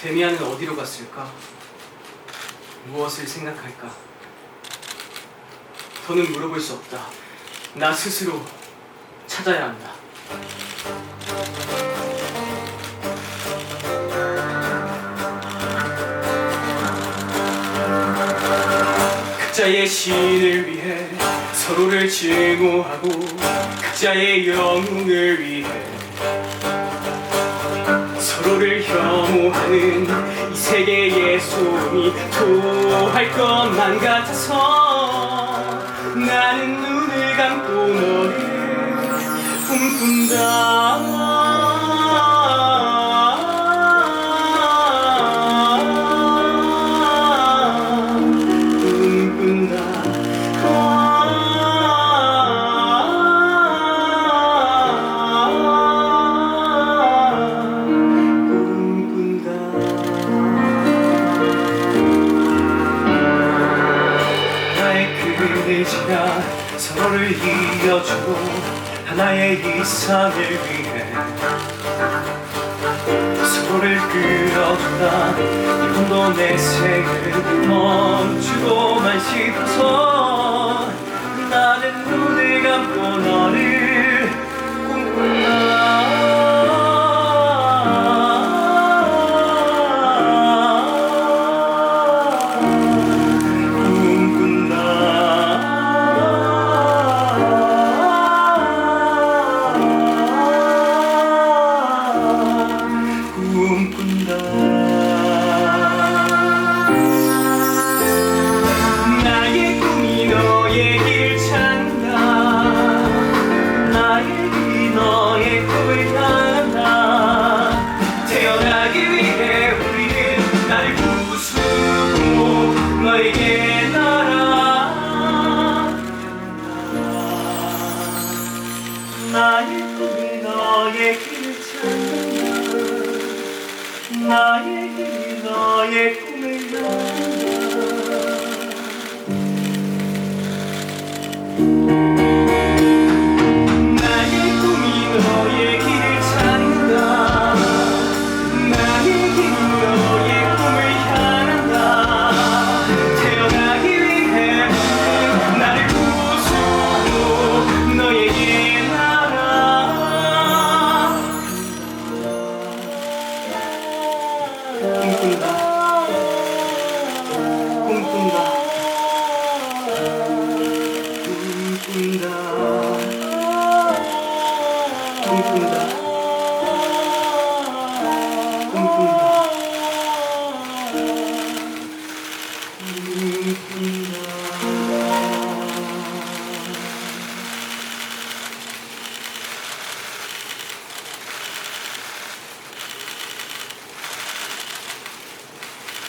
데미안은 어디로 갔을까? 무엇을 생각할까? 더는 물어볼 수 없다. 나 스스로 찾아야 한다. 각자의 신을 위해 서로를 증오하고 각자의 영웅을 위해 서로를 혐오하는 이 세계의 소음이 토할 것만 같아서 나는 눈을 감고 너를 꿈꾼다 그네지가 서로를 이어주고 하나의 이상을 위해 서로를 끌어준다. 이번도 내 세계를 멈추고만 싶어서 나의 길이 너의